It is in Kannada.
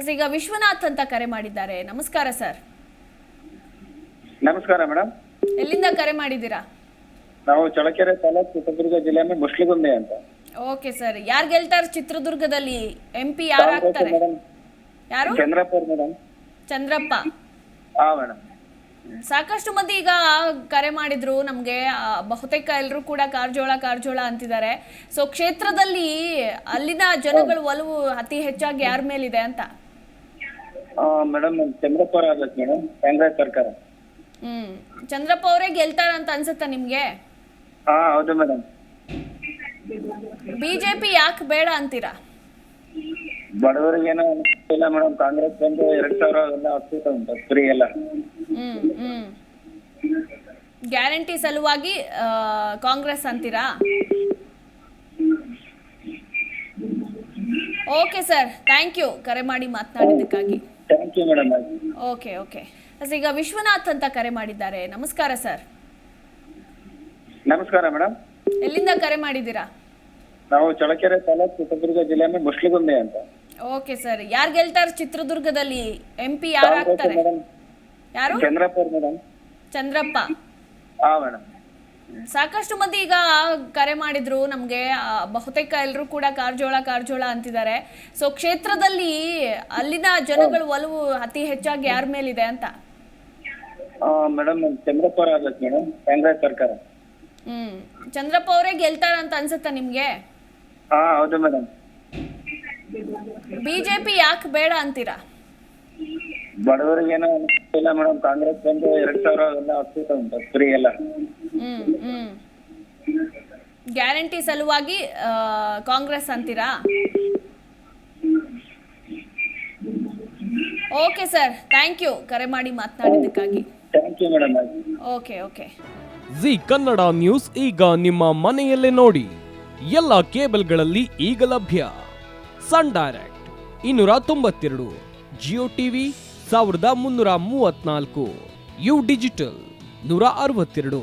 ಎಸ್, ಈಗ ವಿಶ್ವನಾಥ್ ಅಂತ ಕರೆ ಮಾಡಿದ್ದಾರೆ. ನಮಸ್ಕಾರ ಸರ್ ನಮಸ್ಕಾರ ಮೇಡಮ್ ಎಲ್ಲಿಂದ ಕರೆ ಮಾಡಿದ್ದೀರಾ? ನಾವು ಚಳಕೆರೆ ತಾಲೂಕು ಚಿತ್ರದುರ್ಗ ಜಿಲ್ಲೆ ಮುಸ್ಲಿಗುಂದೆ ಅಂತ. ಓಕೆ ಸರ್ ಯಾರು ಗೆಲ್ತಾರೆ ಚಿತ್ರದುರ್ಗದಲ್ಲಿ? ಎಂಪಿ ಯಾರು ಆಗ್ತಾರೆ? ಯಾರು? ಚಂದ್ರಪ್ಪ ಮೇಡಮ್ ಚಂದ್ರಪ್ಪ. ಆ ಮೇಡಮ್ ಸಾಕಷ್ಟು ಮಂದಿ ಈಗ ಕರೆ ಮಾಡಿದ್ರು. ನಮಗೆ ಬಹುತೇಕ ಎಲ್ಲರೂ ಕೂಡ ಕಾರಜೋಳ ಕಾರಜೋಳ ಅಂತಿದ್ದಾರೆ. ಸೊ ಕ್ಷೇತ್ರದಲ್ಲಿ ಅಲ್ಲಿನ ಜನಗಳ ಒಲವು ಅತಿ ಹೆಚ್ಚಾಗಿ ಯಾರ ಮೇಲಿದೆ ಅಂತ? ಮೇಡಮ್ ಚಂದ್ರಪುರ ಆಗ್ಬೇಕು ಮೇಡಮ್ ಕಾಂಗ್ರೆಸ್ ಸರ್ಕಾರ. ಹ್ಮ್. ಚಂದ್ರಪ್ಪ ಅವರೇ ಗೆಲ್ತಾರ ಅಂತ ಅನ್ಸುತ್ತಾ ನಿಮ್ಗೆ? ಹಾ ಹೌದು ಮೇಡಮ್ ಬಿಜೆಪಿ ಯಾಕೆ ಬೇಡ ಅಂತೀರಾ? ಬಡವರಿಗೇನೋ ಇಲ್ಲ ಮೇಡಮ್ ಕಾಂಗ್ರೆಸ್ ಬಂದು ಎರಡ್ ಸಾವಿರ ಎಲ್ಲ ಆಗ್ತಿತ್ತು ಉಂಟು ಫ್ರೀ ಎಲ್ಲ. ಹ್ಮ್ ಹ್ಮ್. ಗ್ಯಾರಂಟಿ ಸಲುವಾಗಿ ಆ, ಕಾಂಗ್ರೆಸ್ ಅಂತೀರಾ? ಓಕೆ ಸರ್ ಥ್ಯಾಂಕ್ ಯು ಕರೆ ಮಾಡಿ ಮಾತನಾಡಿದ್ದಕ್ಕಾಗಿ. Thank you madam okay okay sir ಈಗ ವಿಶ್ವನಾಥ್ ಅಂತ ಕರೆ ಮಾಡಿದ್ದಾರೆ. ನಮಸ್ಕಾರ ಸರ್ ನಮಸ್ಕಾರ ಮೇಡಮ್ ಎಲ್ಲಿಂದ ಕರೆ ಮಾಡಿದ್ದೀರಾ? ನಾವು ಚಳಕೆರೆ ತಾಲೂಕು ಚಿತ್ರದುರ್ಗ ಜಿಲ್ಲೆ ಮುಸ್ಲಿಗುಂದೆ ಅಂತ. ಓಕೆ ಸರ್ ಯಾರು ಗೆಲ್ತಾರೆ ಚಿತ್ರದುರ್ಗದಲ್ಲಿ? ಎಂ ಪಿ ಯಾರು ಆಗ್ತಾರೆ? ಯಾರು? ಚಂದ್ರಪ್ಪ ಮೇಡಮ್ ಚಂದ್ರಪ್ಪ. ಹಾ ಮೇಡಮ್ ಸಾಕಷ್ಟು ಮಂದಿ ಈಗ ಕರೆ ಮಾಡಿದ್ರು ನಮಗೆ ಬಹುತೇಕ ಎಲ್ಲರೂ ಕೂಡ ಕಾರ್ಜೋಳ ಕಾರ್ಜೋಳ ಅಂತಿದ್ದಾರೆ. ಸೊ ಕ್ಷೇತ್ರದಲ್ಲಿ ಅಲ್ಲಿನ ಜನಗಳ ಒಲವು ಅತಿ ಹೆಚ್ಚಾಗಿ ಯಾರ ಮೇಲಿದೆ ಅಂತ? ಮೇಡಮ್ ಮೇಡಮ್ ಕಾಂಗ್ರೆಸ್ ಸರ್ಕಾರ. ಹ್ಮ್. ಚಂದ್ರಪ್ಪ ಅವರೇ ಗೆಲ್ತಾರ ಅಂತ ಅನ್ಸುತ್ತಾ ನಿಮ್ಗೆ? ಹಾ ಹೌದು ಮೇಡಮ್ ಬಿಜೆಪಿ ಯಾಕೆ ಬೇಡ ಅಂತೀರಾ? ಬಡವರಿಗೇನೋ ಇಲ್ಲ ಮೇಡಮ್ ಕಾಂಗ್ರೆಸ್ ಬಂದು ಎರಡ್ ಸಾವಿರ ಎಲ್ಲ ಆಗ್ತಿತ್ತು ಫ್ರೀ ಎಲ್ಲ. ಗ್ಯಾರಂಟಿ ಸಲುವಾಗಿ ಕಾಂಗ್ರೆಸ್ ಅಂತೀರಾ? ಓಕೆ ಸರ್ ಥ್ಯಾಂಕ್ ಯು ಕರೆ ಮಾಡಿ ಮಾತನಾಡಿದ್ದಕ್ಕಾಗಿ. Thank you madam okay okay. Zee Kannada news ಈಗ ನಿಮ್ಮ ಮನೆಯಲ್ಲೇ ನೋಡಿ. ಎಲ್ಲ ಕೇಬಲ್ಗಳಲ್ಲಿ ಈಗ ಲಭ್ಯ. ಸನ್ ಡೈರೆಕ್ಟ್ ಇನ್ನೂರ ತೊಂಬತ್ತೆರಡು. ಜಿಯೋ ಟಿವಿ ಸಾವಿರದ ಮುನ್ನೂರ ಮೂವತ್ನಾಲ್ಕು ಯು ಡಿಜಿಟಲ್ ನೂರ ಅರವತ್ತೆರಡು.